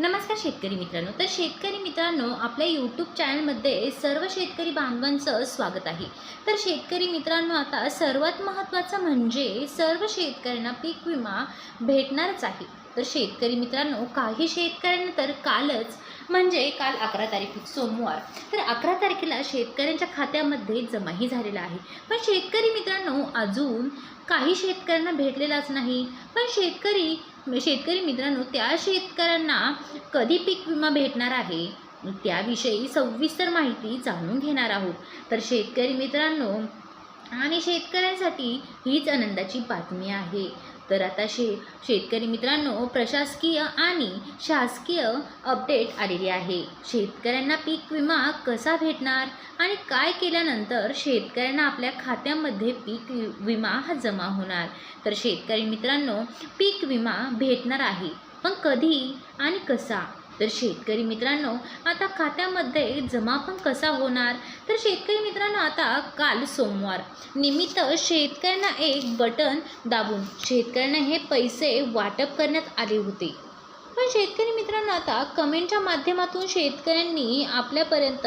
नमस्कार शेतकरी मित्रांनो. तर शेतकरी मित्रांनो आपल्या यूट्यूब चॅनलमध्ये सर्व शेतकरी बांधवांचं स्वागत आहे. तर शेतकरी मित्रांनो आता सर्वात महत्त्वाचं म्हणजे सर्व शेतकऱ्यांना पीक विमा भेटणारच आहे. तर शेतकरी मित्रांनो काही शेतकऱ्यांना तर कालच म्हणजे काल अकरा तारीख सोमवार तर अकरा तारखेला शेतकऱ्यांच्या खात्यामध्ये जमाही झालेला आहे. पण शेतकरी मित्रांनो अजून काही शेतकऱ्यांना भेटलेलाच नाही. पण शेतकरी शेतकरी मित्रांनो त्या शेतकऱ्यांना कधी पीक विमा भेटणार आहे? त्याविषयी सविस्तर माहिती जाणून घेणार आहोत. तर शेतकरी मित्रांनो आणि शेतकऱ्यांसाठी हीच आनंदाची बातमी आहे. तर आता शे शेतकरी मित्रांनो प्रशासकीय आणि शासकीय अपडेट आलेली आहे. शेतकऱ्यांना पीक विमा कसा भेटणार आणि काय केल्यानंतर शेतकऱ्यांना आपल्या खात्यामध्ये पीक वि- विमा हा जमा होणार? तर शेतकरी मित्रांनो पीक विमा भेटणार आहे. पण कधी आणि कसा? तर शेतकरी मित्रांनो आता खात्यामध्ये जमा पण कसा होणार? तर शेतकरी मित्रांनो आता काल सोमवार. निमित्त शेतकऱ्यांना एक बटन दाबून शेतकऱ्यांना हे पैसे वाटप करण्यात आले होते. पण शेतकरी मित्रांनो आता कमेंटच्या माध्यमातून शेतकऱ्यांनी आपल्यापर्यंत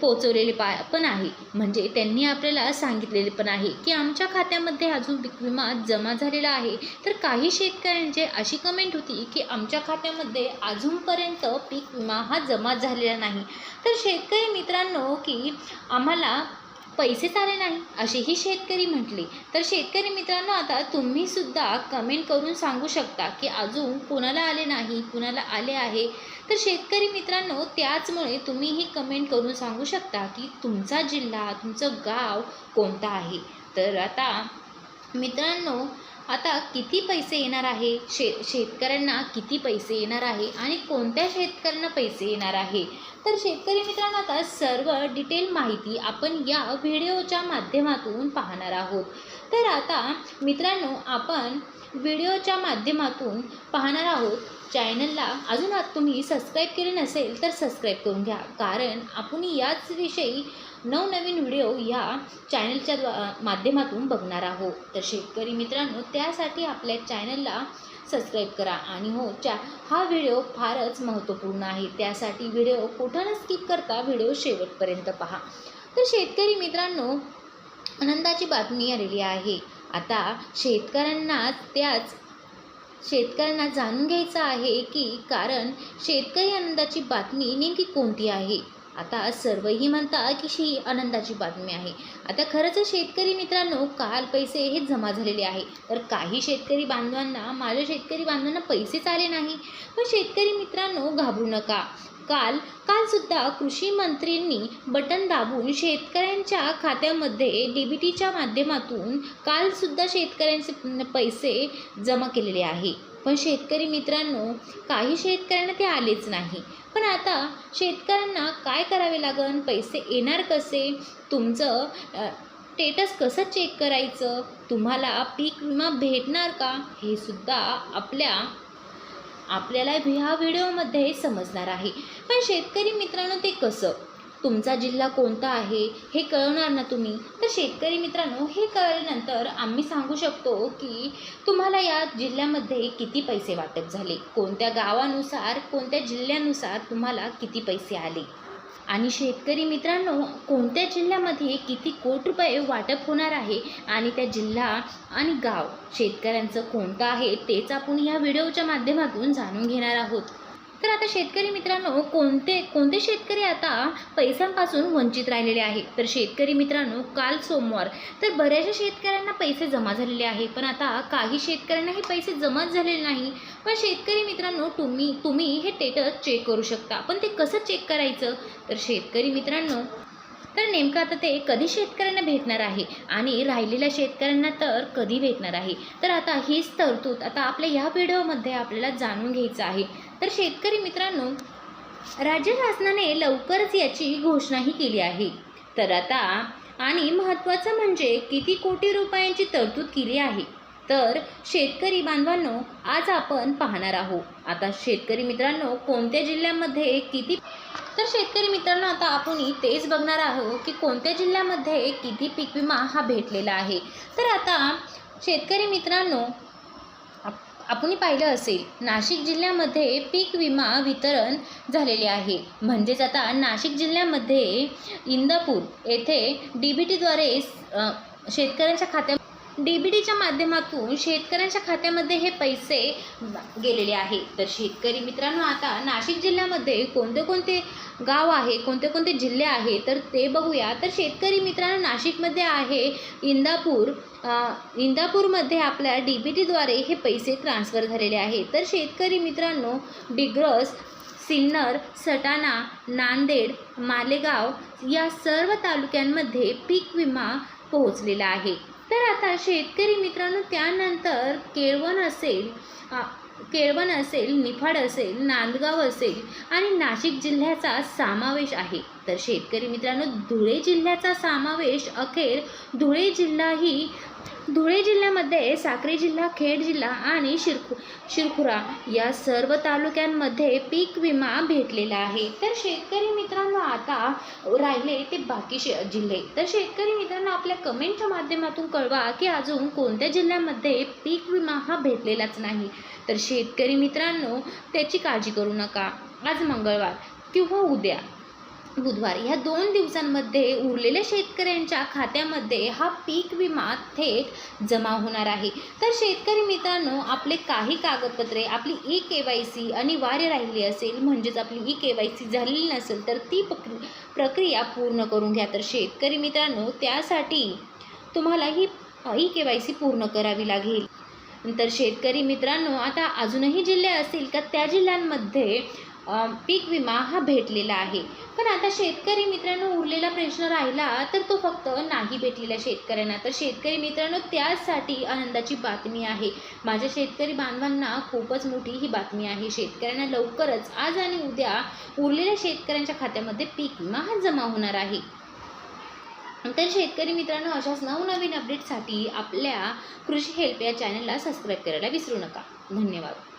पोचवलेले पा पण आहे. म्हणजे त्यांनी आपल्याला सांगितलेले पण आहे की आमच्या खात्यामध्ये अजून पीक विमा जमा झालेला आहे. तर काही शेतकऱ्यांचे अशी कमेंट होती की आमच्या खात्यामध्ये अजूनपर्यंत पीक विमा हा जमा झालेला नाही. तर शेतकरी मित्रांनो की आम्हाला पैसे चाले नाही असेही शेतकरी म्हटले. तर शेतकरी मित्रांनो आता तुम्ही सुद्धा कमेंट करून सांगू शकता की अजून कुणाला आले नाही कुणाला आले आहे. तर शेतकरी मित्रांनो त्याचमुळे तुम्हीही कमेंट करून सांगू शकता की तुमचा जिल्हा तुमचं गाव कोणता आहे? तर आता मित्रांनो आता किती पैसे येणार आहे? शे शेतकऱ्यांना किती पैसे येणार आहे? आणि कोणत्या शेतकऱ्यांना पैसे येणार आहे? तर शेतकरी मित्रांनो आता सर्व डिटेल माहिती आपण या व्हिडिओच्या माध्यमातून पाहणार आहोत. तर आता मित्रांनो आपण व्हिडिओच्या माध्यमातून पाहणार आहोत. चॅनलला अजून आत तुम्ही सबस्क्राईब केले नसेल तर सबस्क्राईब करून घ्या. कारण आपण याच विषयी नवनवीन व्हिडिओ या चॅनलच्या द्वा माध्यमातून बघणार आहोत. तर शेतकरी मित्रांनो त्यासाठी आपल्या चॅनलला सबस्क्राईब करा. आणि हो च्या हा व्हिडिओ फारच महत्त्वपूर्ण आहे. त्यासाठी व्हिडिओ कुठं न स्किप करता व्हिडिओ शेवटपर्यंत पहा. तर शेतकरी मित्रांनो आनंदाची बातमी आलेली आहे. आता शेतकऱ्यांना त्याच शेतकऱ्यांना जाणून घ्यायचं आहे की कारण शेतकरी आनंदाची बातमी नेमकी कोणती आहे? आता सर्वही म्हणतात की ही आनंदाची बातमी आहे. आता खरंच शेतकरी मित्रांनो काल पैसे हे जमा झालेले आहे. तर काही शेतकरी बांधवांना माझ्या शेतकरी बांधवांना पैसेच आले नाही. पण शेतकरी मित्रांनो घाबरू नका. काल कालसुद्धा कृषी मंत्र्यांनी बटन दाबून शेतकऱ्यांच्या खात्यामध्ये डी बी टीच्या माध्यमातून कालसुद्धा शेतकऱ्यांचे पैसे जमा केलेले आहे. पण शेतकरी मित्रांनो काही शेतकऱ्यांना ते आलेच नाही. पण आता शेतकऱ्यांना काय करावे लागन? पैसे येणार कसे? तुमचं स्टेटस कसं चेक करायचं? तुम्हाला पीक विमा भेटणार का? हे सुद्धा आपल्या आपल्याला ह्या व्हिडिओमध्ये समजणार आहे. पण शेतकरी मित्रांनो ते कसं? तुमचा जिल्हा कोणता आहे? हे कळवणार ना तुम्ही? तर शेतकरी मित्रांनो हे कळल्यानंतर आम्ही सांगू शकतो की तुम्हाला या जिल्ह्यामध्ये किती पैसे वाटप झाले? कोणत्या गावानुसार कोणत्या जिल्ह्यानुसार तुम्हाला किती पैसे आले? आणि शेतकरी मित्रांनो कोणत्या जिल्ह्यामध्ये किती कोटी रुपये वाटप होणार आहे आणि त्या जिल्हा आणि गाव शेतकऱ्यांचं कोणतं आहे तेच आपण या व्हिडिओच्या माध्यमातून जाणून घेणार आहोत. तर आता शेतकरी मित्रांनो कोणते कोणते शेतकरी आता पैशांपासून वंचित राहिलेले आहेत? तर शेतकरी मित्रांनो काल सोमवार तर बऱ्याचशा शेतकऱ्यांना पैसे जमा झालेले आहे पण आता काही शेतकऱ्यांना हे पैसे जमाच झालेले नाही. पण शेतकरी मित्रांनो तुम्ही तुम्ही हे टेटस चेक करू शकता. पण ते कसं चेक करायचं? तर शेतकरी मित्रांनो तर नेमकं आता ते कधी शेतकऱ्यांना भेटणार आहे? आणि राहिलेल्या शेतकऱ्यांना तर कधी भेटणार आहे? तर आता हीच तरतूद आता आपल्या ह्या व्हिडिओमध्ये आपल्याला जाणून घ्यायचं आहे. तर शेतकरी मित्रांनो राज्य शासनाने लवकरच याची घोषणाही केली आहे. तर आता आणि महत्त्वाचं म्हणजे किती कोटी रुपयांची तरतूद केली आहे. तर शेतकरी बांधवांनो आज आपण पाहणार आहोत. आता शेतकरी मित्रांनो कोणत्या जिल्ह्यामध्ये किती तर शेतकरी मित्रांनो आता आपण तेच बघणार आहोत की कोणत्या जिल्ह्यामध्ये किती पीक विमा हा भेटलेला आहे. तर आता शेतकरी मित्रांनो आपण पाहिलं असेल नाशिक जिल्ह्यामध्ये पीक विमा वितरण झालेले आहे. म्हणजेच आता नाशिक जिल्ह्यामध्ये इंदापूर येथे डी बी टीद्वारे शेतकऱ्यांच्या खात्या डी बी टीच्या माध्यमातून शेतकऱ्यांच्या खात्यामध्ये हे पैसे गेलेले आहे. तर शेतकरी मित्रांनो आता नाशिक जिल्ह्यामध्ये कोणते कोणते गाव आहे कोणते कोणते जिल्हे आहे तर ते बघूया. तर शेतकरी मित्रांनो नाशिकमध्ये आहे इंदापूर. इंदापूरमध्ये आपल्या डी बी टीद्वारे हे पैसे ट्रान्स्फर झालेले आहे. तर शेतकरी मित्रांनो डिग्रस सिन्नर सटाणा नांदेड मालेगाव या सर्व तालुक्यांमध्ये पीक विमा पोहोचलेला आहे. तर आता शेतकरी मित्रांनो त्यानंतर केळवण असेल केळवण असेल निफाड असेल नांदगाव असेल आणि नाशिक जिल्ह्याचा समावेश आहे. तर शेतकरी मित्रांनो धुळे जिल्ह्याचा समावेश अखेर धुळे जिल्हाही धुळे जिल्ह्यामध्ये साक्री जिल्हा खेड जिल्हा आणि शिरखु शिरखुरा या सर्व तालुक्यांमध्ये पीक विमा भेटलेला आहे. तर शेतकरी मित्रांनो आता राहिले ते बाकी शे जिल्हे. तर शेतकरी मित्रांनो आपल्या कमेंटच्या माध्यमातून कळवा की अजून कोणत्या जिल्ह्यामध्ये पीक विमा हा भेटलेलाच नाही. तर शेतकरी मित्रांनो त्याची काळजी करू नका. आज मंगळवार किंवा उद्या. बुधवार. ह्या दोन दिवसांमध्ये उरलेल्या शेतकऱ्यांच्या खात्यामध्ये हा पीक विमा थेट जमा होणार आहे. तर शेतकरी मित्रांनो आपले काही कागदपत्रे आपली ई के वाय सी अनिवार्य राहिली असेल म्हणजेच आपली ई के वाय सी झालेली नसेल तर ती प्रक्रिया पूर्ण करून घ्या. तर शेतकरी मित्रांनो त्यासाठी तुम्हाला ही ई के वाय सी पूर्ण करावी लागेल. नंतर शेतकरी मित्रांनो आता अजूनही जिल्हे असतील का त्या जिल्ह्यांमध्ये पीक विमा हा भेटलेला आहे. पण आता शेतकरी मित्रांनो उरलेला प्रश्न राहिला तर तो फक्त नाही भेटलेल्या शेतकऱ्यांना. तर शेतकरी मित्रांनो त्यासाठी आनंदाची बातमी आहे. माझ्या शेतकरी बांधवांना खूपच मोठी ही बातमी आहे. शेतकऱ्यांना लवकरच आज आणि उद्या उरलेल्या शेतकऱ्यांच्या खात्यामध्ये पीक विमा हा जमा होणार आहे. तर शेतकरी मित्रांनो अशाच नवनवीन अपडेटसाठी आपल्या कृषी हेल्प या चॅनलला सबस्क्राईब करायला विसरू नका. धन्यवाद.